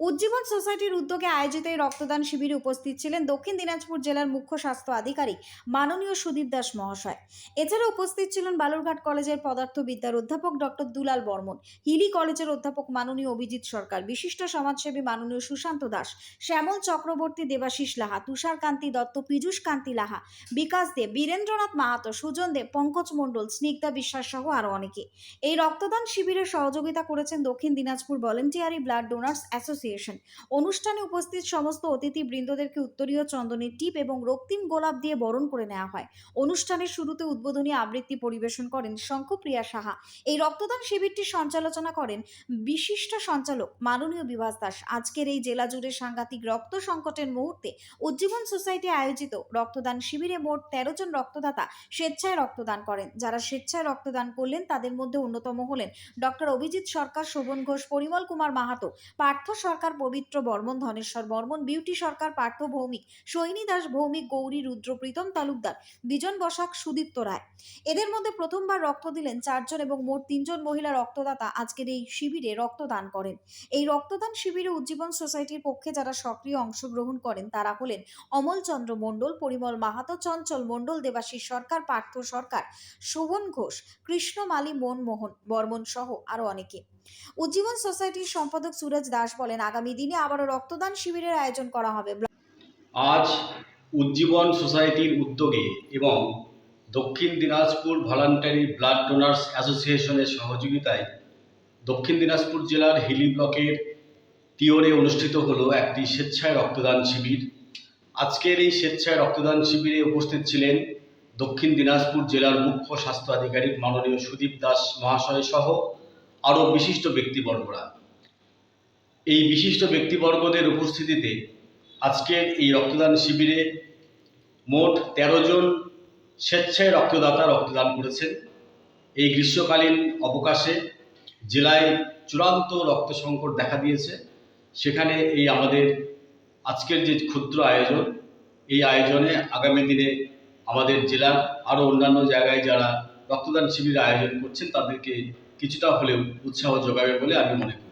উজ্জীবন সোসাইটির উদ্যোগে আয়োজিত এই রক্তদান শিবিরে উপস্থিত ছিলেন দক্ষিণ দিনাজপুর জেলার মুখ্য স্বাস্থ্য আধিকারিক মাননীয় সুদীপ দাস মহাশয়। এছাড়া উপস্থিত ছিলেন বালুরঘাট কলেজের পদার্থবিদ্যার অধ্যাপক ডক্টর দুলাল বর্মন, হিলি কলেজের অধ্যাপক মাননীয় অভিজিৎ সরকার, বিশিষ্ট সমাজসেবী মাননীয় সুশান্ত দাস, শ্যামল চক্রবর্তী, দেবাশিস লাহা, তুষার কান্তি দত্ত, পীযূষ কান্তি লাহা, বিকাশ দেব বীরেন্দ্রনাথ মাহাতো, সুজন দেব পঙ্কজ মণ্ডল, স্নিগ্ধা বিশ্বাস সহ আরও অনেকে। এই রক্তদান শিবিরে সহযোগিতা করেছেন Dakshin Dinajpur voluntary blood donors association অনুষ্ঠানে উপস্থিত সমস্ত অতিথি বৃন্দদেরকে উত্তরীয় চন্দনের টিপ এবং রক্তিম গোলাপ দিয়ে বরণ করে নেওয়া হয়। অনুষ্ঠানের শুরুতে উদ্বোধনী আবৃত্তি পরিবেশন করেন শঙ্খপ্রিয়া সাহা। এই রক্তদান শিবিরটি সঞ্চালনা করেন বিশিষ্ট সঞ্চালক মাননীয় বিভাস দাস। আজকের এই জেলা জুড়ে সাংঘাতিক রক্ত সংকটের মুহূর্তে উজ্জীবন সোসাইটি আয়োজিত রক্তদান শিবিরে মোট তেরো জন রক্তদাতা স্বেচ্ছায় রক্তদান করেন। যারা স্বেচ্ছায় রক্তদান করলেন, তাদের মধ্যে অন্যতম হলেন ডক্টর অভিজিৎ সরকার, শোভন ঘোষ, পরিমল কুমার মাহাতো, পার্থ সরকার পবিত্র বর্মন ধনেশ্বর বর্মন বিউটি সরকার, পার্থ ভৌমিক, সৈনী দাস ভৌমিক, গৌরী রুদ্র প্রীতম তালুকদার, বিজন বসাক, সুদীপ্ত রায়। এদের মধ্যে প্রথমবার রক্ত দিলেন চারজন এবং মোট তিনজন মহিলা রক্তদাতা আজকের এই শিবিরে রক্তদান করেন। এই রক্তদান শিবিরে উজ্জীবন সোসাইটির পক্ষে যারা সক্রিয় অংশগ্রহণ করেন, তারা হলেন অমল চন্দ্র মণ্ডল, পরিমল মাহাতো, চঞ্চল মণ্ডল, দেবাশিস সরকার, পার্থ সরকার, শোভন ঘোষ কৃষ্ণমালী মন মোহন বর্মন সহ আরও অনেকে। উজ্জীবন সোসাইটির সম্পাদক সুরজ দাস বলেন আগামী দিনে আবারও রক্তদান শিবিরের আয়োজন করা হবে। আজ উজ্জীবন সোসাইটির উদ্যোগে এবং দক্ষিণ দিনাজপুর ভলান্টারি ব্লাড ডোনার্স অ্যাসোসিয়েশনের সহযোগিতায় দক্ষিণ দিনাজপুর জেলার হিলি ব্লকের তিওরে অনুষ্ঠিত হলো একটি স্বেচ্ছায় রক্তদান শিবির। আজকের এই স্বেচ্ছায় রক্তদান শিবিরে উপস্থিত ছিলেন দক্ষিণ দিনাজপুর জেলার মুখ্য স্বাস্থ্য আধিকারিক মাননীয় সুদীপ দাস মহাশয় সহ আরও বিশিষ্ট ব্যক্তিবর্গরা। এই বিশিষ্ট ব্যক্তিবর্গদের উপস্থিতিতে আজকের এই রক্তদান শিবিরে মোট তেরো জন স্বেচ্ছায় রক্তদাতা রক্তদান করেছেন। এই গ্রীষ্মকালীন অবকাশে জেলায় চূড়ান্ত রক্ত সংকট দেখা দিয়েছে। সেখানে এই আমাদের আজকের যে ক্ষুদ্র আয়োজন, এই আয়োজনে আগামী দিনে আমাদের জেলার আরও অন্যান্য জায়গায় যারা রক্তদান শিবির আয়োজন করছেন, তাদেরকে কিছুটা হলেও উৎসাহ যোগাবে বলে আমি মনে করি।